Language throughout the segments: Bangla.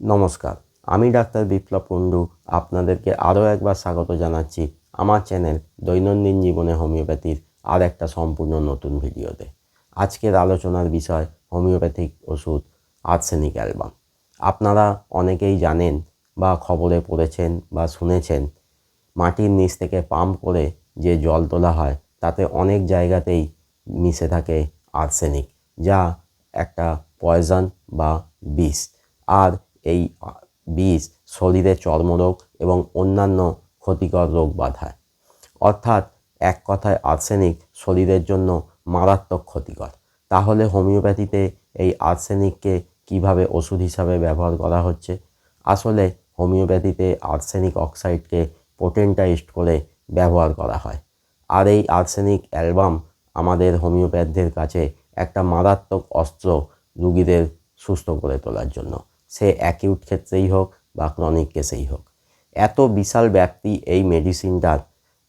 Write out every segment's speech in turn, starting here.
নমস্কার। আমি ডাক্তার বিপ্লব কুণ্ডু, আপনাদেরকে আরও একবার স্বাগত জানাচ্ছি আমার চ্যানেল দৈনন্দিন জীবনে হোমিওপ্যাথির আর একটা সম্পূর্ণ নতুন ভিডিওতে। আজকের আলোচনার বিষয় হোমিওপ্যাথিক ওষুধ আর্সেনিক অ্যালবাম। আপনারা অনেকেই জানেন বা খবরে পড়েছেন বা শুনেছেন, মাটির নিচ থেকে পাম্প করে যে জল তোলা হয়, তাতে অনেক জায়গাতেই মিশে থাকে আর্সেনিক, যা একটা পয়জন বা বিষ। আর এই বিষ শরীরে চর্মরোগ এবং অন্যান্য ক্ষতিকর রোগ বাধায়। অর্থাৎ এক কথায় আর্সেনিক শরীরের জন্য মারাত্মক ক্ষতিকর। তাহলে হোমিওপ্যাথিতে এই আর্সেনিককে কীভাবে ওষুধ হিসাবে ব্যবহার করা হচ্ছে? আসলে হোমিওপ্যাথিতে আর্সেনিক অক্সাইডকে পোটেন্টাইজড করে ব্যবহার করা হয়। আর এই আর্সেনিক অ্যালবাম আমাদের হোমিওপ্যাথদের কাছে একটা মারাত্মক অস্ত্র রুগীদের সুস্থ করে তোলার জন্য। সে অ্যাকিউট ক্ষেত্রেই হোক বা ক্রনিক কেসেই হোক। এত বিশাল ব্যাপ্তি এই মেডিসিনটার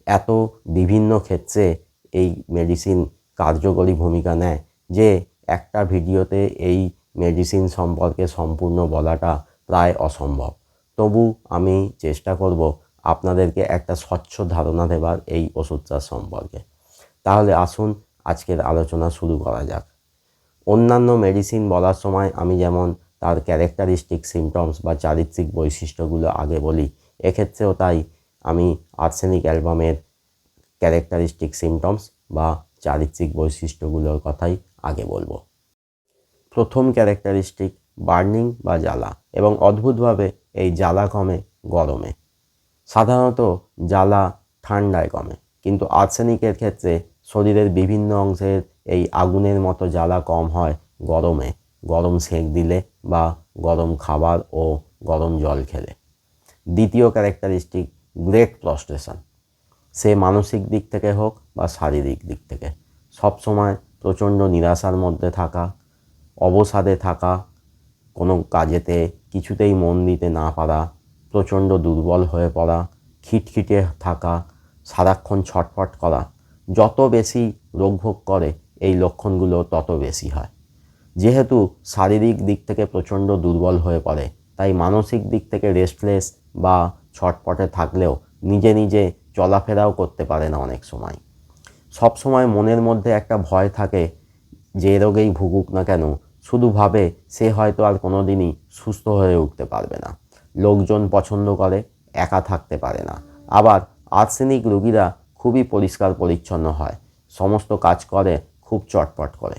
এত বিভিন্ন ক্ষেত্রে এই মেডিসিন কার্যকরী ভূমিকা নেয় যে একটা ভিডিওতে এই মেডিসিন সম্পর্কে সম্পূর্ণ বলাটা প্রায় অসম্ভব। তবু আমি চেষ্টা করব আপনাদেরকে একটা স্বচ্ছ ধারণা দেবার এই ওষুধটার সম্পর্কে। তাহলে আসুন আজকের আলোচনা শুরু করা যাক। অন্যান্য মেডিসিন বলার সময় আমি যেমন তার ক্যারেক্টারিস্টিক সিমটমস বা চারিত্রিক বৈশিষ্ট্যগুলো আগে বলি। এক্ষেত্রেও তাই আমি আর্সেনিক অ্যালবামের ক্যারেক্টারিস্টিক সিমটমস বা চারিত্রিক বৈশিষ্ট্যগুলোর কথাই আগে বলব। প্রথম ক্যারেক্টারিস্টিক বার্নিং বা জ্বালা এবং অদ্ভুতভাবে এই জ্বালা কমে গরমে। সাধারণত জ্বালা ঠান্ডায় কমে, কিন্তু আর্সেনিকের ক্ষেত্রে শরীরের বিভিন্ন অংশের এই আগুনের মতো জ্বালা কম হয় গরমে। গরম সেঁক দিলে বা গরম খাবার ও গরম জল খেলে। দ্বিতীয় ক্যারেক্টারিস্টিক গ্রেট প্রস্টেশন সে মানসিক দিক থেকে হোক বা শারীরিক দিক থেকে, সবসময় প্রচণ্ড নিরাশার মধ্যে থাকা, অবসাদে থাকা, কোনো কাজেতে কিছুতেই মন দিতে না পারা, প্রচণ্ড দুর্বল হয়ে পড়া, খিটখিটে থাকা, সারাক্ষণ ছটফট করা, যত বেশি রোগভোগ করে, এই লক্ষণগুলো তত বেশি হয়। যেহেতু শারীরিক দিক থেকে প্রচণ্ড দুর্বল হয়ে পড়ে, তাই মানসিক দিক থেকে রেস্টলেস বা ছটপটে থাকলেও নিজে নিজে চলাফেরাও করতে পারে না অনেক সময়। সব সময় মনের মধ্যে একটা ভয় থাকে, যে রোগেই ভুগুক না কেন, শুধু ভাবে সে হয়তো আর কোনো দিনই সুস্থ হয়ে উঠতে পারবে না। লোকজন পছন্দ করে, একা থাকতে পারে না। আবার আর্সেনিক রোগীরা খুবই পরিষ্কার পরিচ্ছন্ন হয়, সমস্ত কাজ করে, খুব চটপট করে।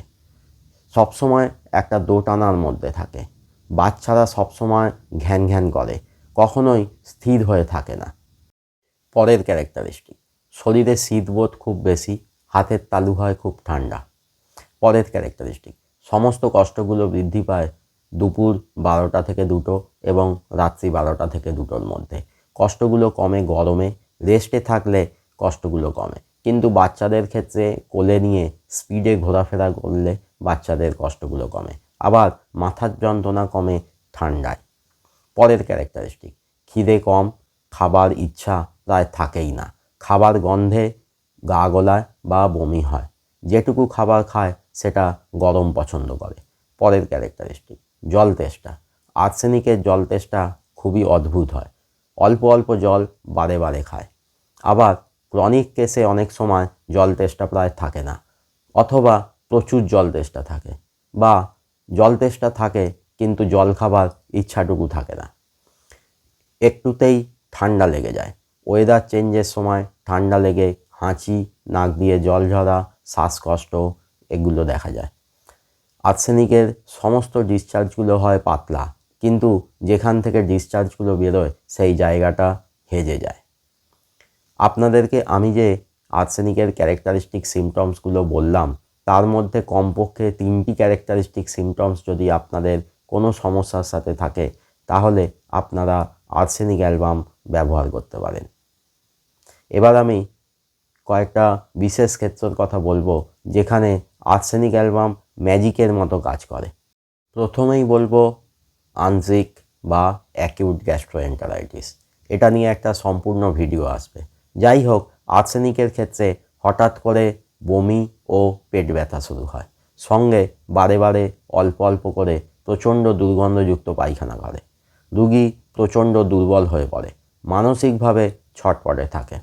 সবসময় একটা দোটানার মধ্যে থাকে। বাচ্চারা সবসময় ঘ্যান ঘ্যান করে, কখনোই স্থির হয়ে থাকে না। পরের ক্যারেক্টারিস্টিক শরীরে শীতবোধ খুব বেশি, হাতের তালু হয় খুব ঠান্ডা। পরের ক্যারেক্টারিস্টিক সমস্ত কষ্টগুলো বৃদ্ধি পায় দুপুর বারোটা থেকে দুটো এবং রাত্রি বারোটা থেকে দুটোর মধ্যে। কষ্টগুলো কমে গরমে রেস্টে থাকলে কষ্টগুলো কমে। কিন্তু বাচ্চাদের ক্ষেত্রে কোলে নিয়ে স্পিডে ঘোরাফেরা করলে বাচ্চাদের কষ্টগুলো কমে। আবার মাথার যন্ত্রণা কমে ঠান্ডায়। পরের ক্যারেক্টারিস্টিক, খিদে কম, খাবার ইচ্ছা প্রায় থাকেই না। খাবার গন্ধে গা গলায় বা বমি হয়। যেটুকু খাবার খায় সেটা গরম পছন্দ করে। পরের ক্যারেক্টারিস্টিক, জল তেষ্টা। আর্সেনিকের জল তেষ্টা খুবই অদ্ভুত হয়। অল্প অল্প জল বারে বারে খায়। আবার ক্রনিক কেসে অনেক সময় জল তেষ্টা প্রায় থাকে না। অথবা প্রচুর জল তেষ্টা থাকে বা জল তেষ্টা থাকে কিন্তু জল খাবার ইচ্ছাটুকু থাকে না। একটুতেই ঠান্ডা লেগে যায়। ওয়েদার চেঞ্জের সময় ঠান্ডা লেগে হাঁচি, নাক দিয়ে জল ঝরা, শ্বাসকষ্ট এগুলো দেখা যায়। আর্সেনিকের সমস্ত ডিসচার্জগুলো হয় পাতলা, কিন্তু যেখান থেকে ডিসচার্জগুলো বেরোয় সেই জায়গাটা হেজে যায়। আপনাদেরকে আমি যে আর্সেনিকের ক্যারেক্টারিস্টিক সিমটমসগুলো বললাম, তার মধ্যে কমপক্ষে তিনটি ক্যারেক্টারিস্টিক সিমটমস যদি আপনাদের কোনো সমস্যার সাথে থাকে, তাহলে আপনারা আর্সেনিক অ্যালবাম ব্যবহার করতে পারেন। এবার আমি কয়েকটা বিশেষ ক্ষেত্রের কথা বলব, যেখানে আর্সেনিক অ্যালবাম ম্যাজিকের মতো কাজ করে। প্রথমেই বলব আনজিক বা অ্যাকিউট গ্যাস্ট্রোএন্টারাইটিস এটা নিয়ে একটা সম্পূর্ণ ভিডিও আসবে। যাই হোক আর্সেনিকের ক্ষেত্রে হঠাৎ করে বমি ও পেট ব্যথা শুরু হয়। সঙ্গে বারে বারে অল্প অল্প করে প্রচণ্ড দুর্গন্ধযুক্ত পায়খানা করে। রুগী প্রচণ্ড দুর্বল হয়ে পড়ে, মানসিকভাবে ছটপটে থাকে।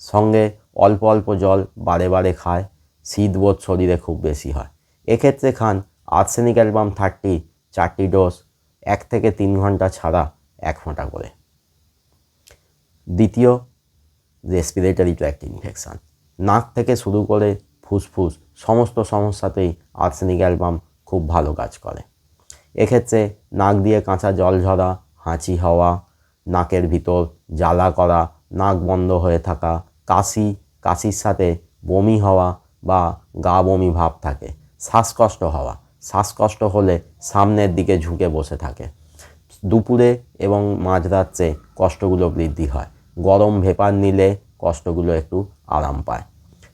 সঙ্গে অল্প অল্প জল বারে বারে খায়, শীতবোধ শরীরে খুব বেশি হয়। এক্ষেত্রে খান আর্সেনিক অ্যালবাম থার্টি, চারটি ডোজ, এক থেকে তিন ঘণ্টা ছাড়া এক ফোঁটা করে। দ্বিতীয় রেসপিরেটরি ট্র্যাক্ট ইনফেকশান নাক থেকে শুরু করে ফুসফুস, সমস্ত সমস্যাতেই আর্সেনিক অ্যালবাম খুব ভালো কাজ করে। এক্ষেত্রে নাক দিয়ে কাঁচা জল ঝরা, হাঁচি হওয়া, নাকের ভিতর জ্বালা করা, নাক বন্ধ হয়ে থাকা, কাশি, কাশির সাথে বমি হওয়া বা গা বমি ভাব থাকে, শ্বাসকষ্ট হওয়া। শ্বাসকষ্ট হলে সামনের দিকে ঝুঁকে বসে থাকে। দুপুরে এবং মাঝরাত্রে কষ্টগুলো বৃদ্ধি হয়। গরম ভেপার নিলে কষ্টগুলো একটু আরাম পায়।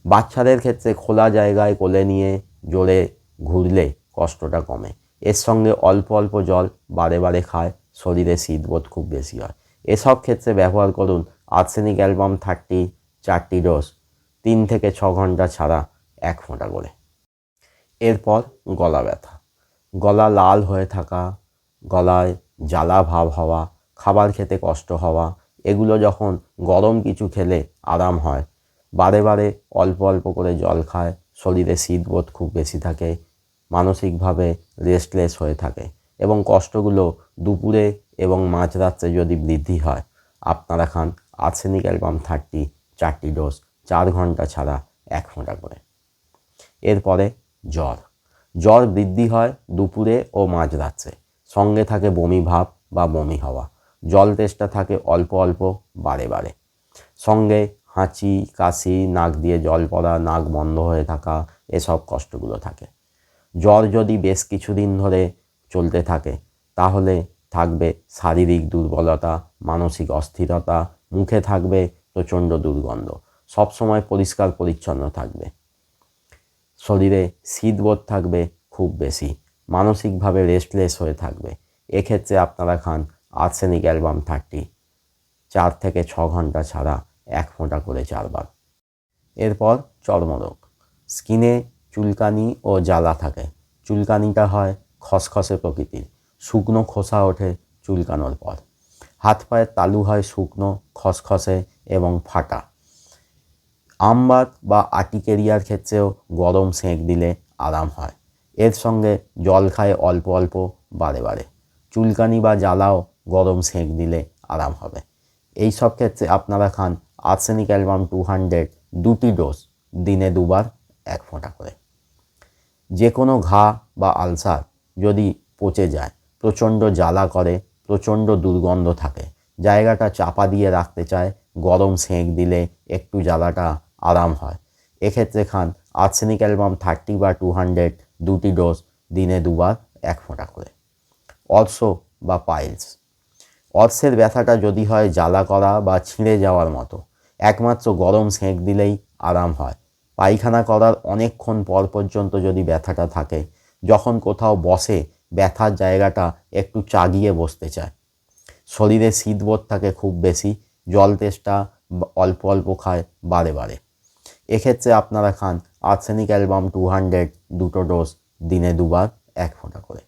বাচ্চাদের ক্ষেত্রে খোলা জায়গায় কোলে নিয়ে জোরে ঘুরলে কষ্টটা কমে। এর সঙ্গে অল্প অল্প জল বারে বারে খায়, শরীরে শীতবোধ খুব বেশি হয়। এসব ক্ষেত্রে ব্যবহার করুন আর্সেনিক অ্যালবাম থার্টি, চারটি ডোজ, তিন থেকে ছ ঘণ্টা ছাড়া এক ফোঁটা করে। এরপর গলা ব্যথা। গলা লাল হয়ে থাকা, গলায় জ্বালা ভাব হওয়া, খাবার খেতে কষ্ট হওয়া এগুলো যখন গরম কিছু খেলে আরাম হয়। বারে বারে অল্প অল্প করে জল খায়, শরীরে শীতবোধ খুব বেশি থাকে, মানসিকভাবে রেস্টলেস হয়ে থাকে এবং কষ্টগুলো দুপুরে এবং মাঝরাত্রে যদি বৃদ্ধি হয়, আপনারা খান আর্সেনিক অ্যালবাম থার্টি, চারটি ডোজ, চার ঘণ্টা ছাড়া এক ফোঁটা করে। এরপরে জ্বর। জ্বর বৃদ্ধি হয় দুপুরে ও মাঝরাত্রে। সঙ্গে থাকে বমি ভাব বা বমি হওয়া। জল তেষ্টা থাকে অল্প অল্প বারে বারে সঙ্গে হাঁচি, কাশি, নাক দিয়ে জল পড়া, নাক বন্ধ হয়ে থাকা, এসব কষ্টগুলো থাকে। জ্বর যদি বেশ কিছুদিন ধরে চলতে থাকে, তাহলে থাকবে শারীরিক দুর্বলতা, মানসিক অস্থিরতা, মুখে থাকবে প্রচণ্ড দুর্গন্ধ সবসময় পরিষ্কার পরিচ্ছন্ন থাকবে। শরীরে শীতবোধ থাকবে খুব বেশি, মানসিকভাবে রেস্টলেস হয়ে থাকবে। এক্ষেত্রে আপনারা খান আর্সেনিক অ্যালবাম থার্টি। চার থেকে ছ ঘণ্টা ছাড়া এক ফোঁটা করে চারবার। এরপর চর্মরোগ। স্কিনে চুলকানি ও জ্বালা থাকে। চুলকানিটা হয় খসখসে প্রকৃতির। শুকনো খোসা ওঠে চুলকানোর পর। হাত পায়ের তালু হয় শুকনো, খসখসে এবং ফাটা। আমবাত বা আর্টিকেরিয়ার ক্ষেত্রেও গরম সেঁক দিলে আরাম হয়। এর সঙ্গে জল খায় অল্প অল্প বারে বারে। চুলকানি বা জ্বালাও গরম সেঁক দিলে আরাম হবে। এই সব ক্ষেত্রে আপনারা খান আর্সেনিক অ্যালবাম টু হান্ড্রেড দুটি ডোজ, দিনে দুবার এক ফোঁটা করে। যে কোনো ঘা বা আলসার যদি পচে যায়, প্রচণ্ড জ্বালা করে, প্রচণ্ড দুর্গন্ধ থাকে, জায়গাটা চাপা দিয়ে রাখতে চায়, গরম সেঁক দিলে একটু জ্বালাটা আরাম হয়। এক্ষেত্রে খান আর্সেনিক অ্যালবাম থার্টি বা টু হান্ড্রেড দুটি ডোজ, দিনে দুবার এক ফোঁটা করে। অর্স বা পাইলস অর্সের ব্যথাটা যদি হয় জ্বালা করা বা ছিঁড়ে যাওয়ার মতো। একমাত্র গরম সেঁক দিলেই আরাম হয়। পায়খানা করার অনেকক্ষণ পর পর্যন্ত যদি ব্যথাটা থাকে, যখন কোথাও বসে ব্যথার জায়গাটা একটু চাগিয়ে বসতে চায়। শরীরে শীতবোধ থাকে খুব বেশি, জল তেষ্টা অল্প অল্প খায় বারে বারে। এক্ষেত্রে আপনারা খান আর্সেনিক অ্যালবাম টু হান্ড্রেড দুটো ডোজ, দিনে দুবার এক ফোঁটা করে।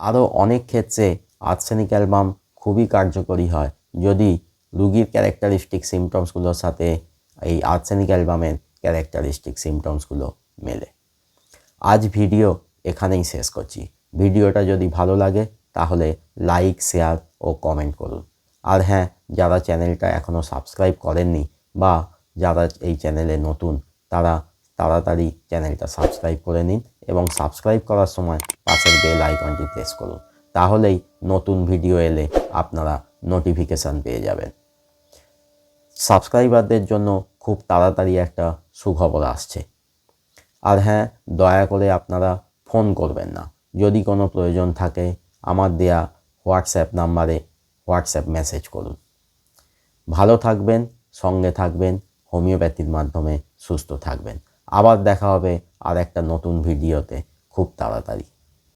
আরও অনেক ক্ষেত্রে আর্সেনিক অ্যালবাম খুবই কার্যকরী হয়। যদি রুগীর ক্যারেক্টারিস্টিক সিমটমসগুলোর সাথে এই আর্সেনিক অ্যালবামের ক্যারেক্টারিস্টিক সিমটমসগুলো মেলে। আজ ভিডিও এখানেই শেষ করছি। ভিডিওটা যদি ভালো লাগে, তাহলে লাইক শেয়ার ও কমেন্ট করুন। আর হ্যাঁ যারা চ্যানেলটা এখনও সাবস্ক্রাইব করেননি বা যারা এই চ্যানেলে নতুন, তারা তাড়াতাড়ি চ্যানেলটা সাবস্ক্রাইব করে নিন এবং সাবস্ক্রাইব করার সময় পাশের বেল আইকনটি প্রেস করুন। তাহলেই নতুন ভিডিও এলে আপনারা নোটিফিকেশান পেয়ে যাবেন। সাবস্ক্রাইবারদের জন্য খুব তাড়াতাড়ি একটা সুখবর আসছে। আর হ্যাঁ দয়া করে আপনারা ফোন করবেন না। যদি কোনো প্রয়োজন থাকে, আমার দেয়া হোয়াটসঅ্যাপ নাম্বারে হোয়াটসঅ্যাপ মেসেজ করুন। ভালো থাকবেন, সঙ্গে থাকবেন, হোমিওপ্যাথির মাধ্যমে সুস্থ থাকবেন। আবার দেখা হবে আর একটা নতুন ভিডিওতে। খুব তাড়াতাড়ি।